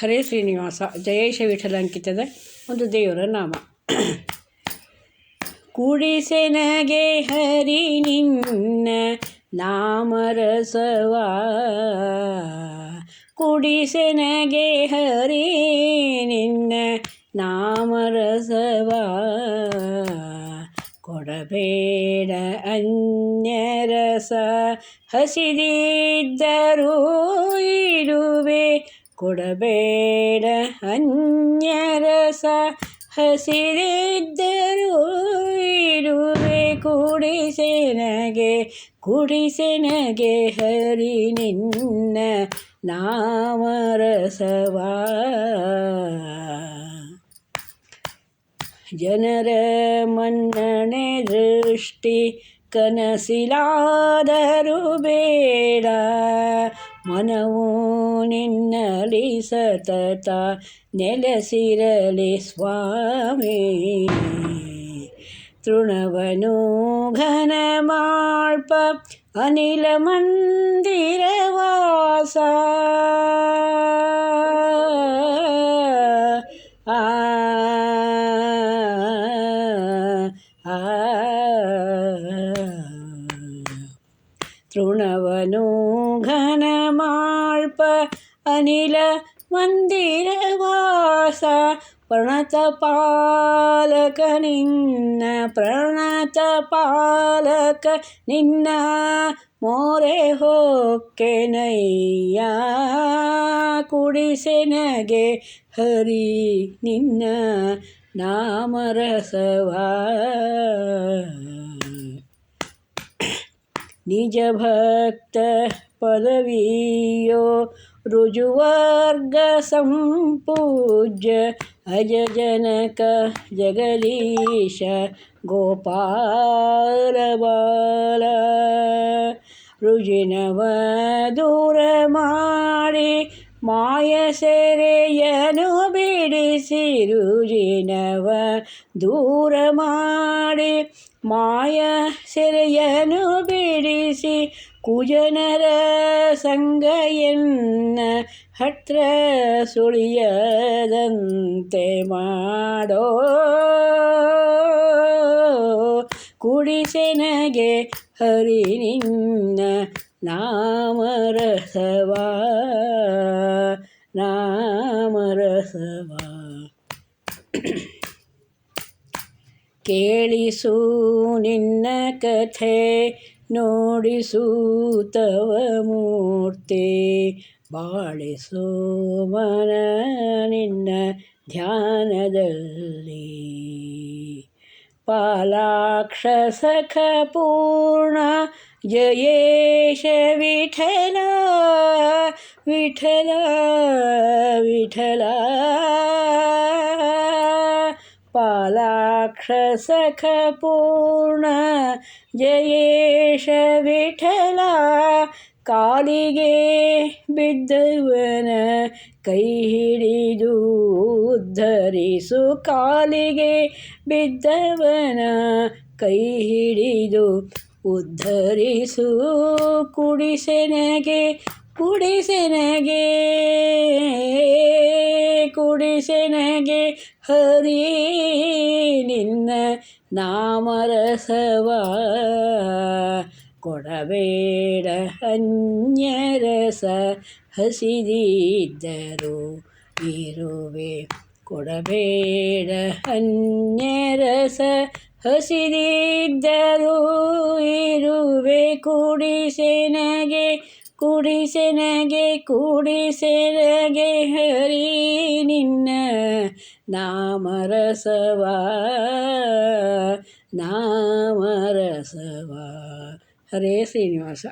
ಹರೇ ಶ್ರೀನಿವಾಸ ಜಯೇಶ ವಿಠಲಾಂಕಿತದ ಒಂದು ದೇವರ ನಾಮ ಕುಡಿಸೆನಗೆ ಹರಿ ನಿನ್ನ ನಾಮರಸವ ಕುಡಿಸೆನಗೆ ಹರಿ ನಿನ್ನ ನಾಮರಸವ ಕೊಡಬೇಡ ಅನ್ಯರಸ ಹಸಿದಿದ್ದರೂ ಇರುವೆ ಕೊಡಬೇಡ ಅನ್ಯರಸ ಹಸಿರಿದ್ದರೂ ಇರುವೆ ಕುಡಿಸೆನಗೆ ಕುಡಿಸೆನಗೆ ಹರಿ ನಿನ್ನ ನಾಮರಸವಾ. ಜನರ ಮನ್ನಣೆ ದೃಷ್ಟಿ ಕನಸಿಲಾದರೂ ಬೇಡ. ಮನವು ನಿನ್ನಲಿ ಸತತ ನೆಲೆಸಿರಲಿ ಸ್ವಾಮಿ ತೃಣವನು ಘನ ಮಾಳ್ಪ ಅನಿಲ ಮಂದಿರ ತೃಣವನು ಘನ ಮಾಳ್ಪ ಅನಿಲ ಮಂದಿರ ವಾಸ ಪ್ರಣತ ಪಾಲಕ ನಿನ್ನ ಪ್ರಣತ ಪಾಲಕ ನಿನ್ನ ಮೋರೆ ಹೊಕ್ಕೆನಯ್ಯ ಕುಡಿಸೆನಗೆ ಹರಿ ನಿನ್ನ ನಾಮರಸವಾ. ನಿಜ ಭಕ್ತ ಪದವಿಯೋ ರುಜುವರ್ಗ ಸಂಪೂಜ್ಯ ಅಜ ಜನಕ ಜಗದೀಶ ಗೋಪಾಲ ಬಾಲ ರುಜಿನವ ದೂರ ಮಾಡಿ ಮಾಯ ಸೆರೆಯನು ಬಿಡಿಸಿ ರುಜಿನವ ದೂರ ಮಾಡಿ ಮಾಯ ಸೆರೆಯನು ಬಿಡಿಸಿ ಕುಜನರ ಸಂಗಯನ್ನ ಹತ್ರ ಸುಳಿಯದಂತೆ ಮಾಡೋ. ಕುಡಿಸೆನಗೆ ಹರಿ ನಿನ್ನ ನಾಮರಸವಾ ನಾಮರಸವಾ. ಕೇಳಿಸು ನಿನ್ನ ಕಥೆ, ನೋಡಿಸು ತವ ಮೂರ್ತಿ. ಬಾಳಿಸು ಮನ ನಿನ್ನ ಧ್ಯಾನದಲ್ಲಿ. ಪಾಲಾಕ್ಷ ಸಖ ಪೂರ್ಣ ಜಯೇಶ ವಿಠಲ ವಿಠಲ ವಿಠಲ. ಪಾಲಾಕ್ಷ ಸಖ ಪೂರ್ಣ ಜಯೇಶ ವಿಠಲ ಕಾಲಿಗೆ ಬಿದ್ದವನ ಕೈ ಹಿಡಿದು ಉದ್ಧರಿಸು ಕಾಲಿಗೆ ಬಿದ್ದವನ ಕೈ ಹಿಡಿದು ಉದ್ಧರಿಸು ಕುಡಿಸೆನಗೆ ಕುಡಿಸೆನಗೆ ಕುಡಿಸೆನಗೆ ಹರಿ ನಿನ್ನ ನಾಮರಸವ. ಕೊಡಬೇಡ ಅನ್ಯರಸ ಹಸಿದಿದ್ದರು ಇರುವೆ. ಕೊಡಬೇಡ ಅನ್ಯರಸ ಹಸಿದಿದ್ದರು ಇರುವೆ. ಕುಡಿಸೆನಗೆ ಕುಡಿಸೆನಗೆ ಕುಡಿಸೆನಗೆ ಹರಿ ನಿನ್ನ ನಾಮರಸವ ನಾಮರಸವ. ಹರೇ ಶ್ರೀನಿವಾಸ.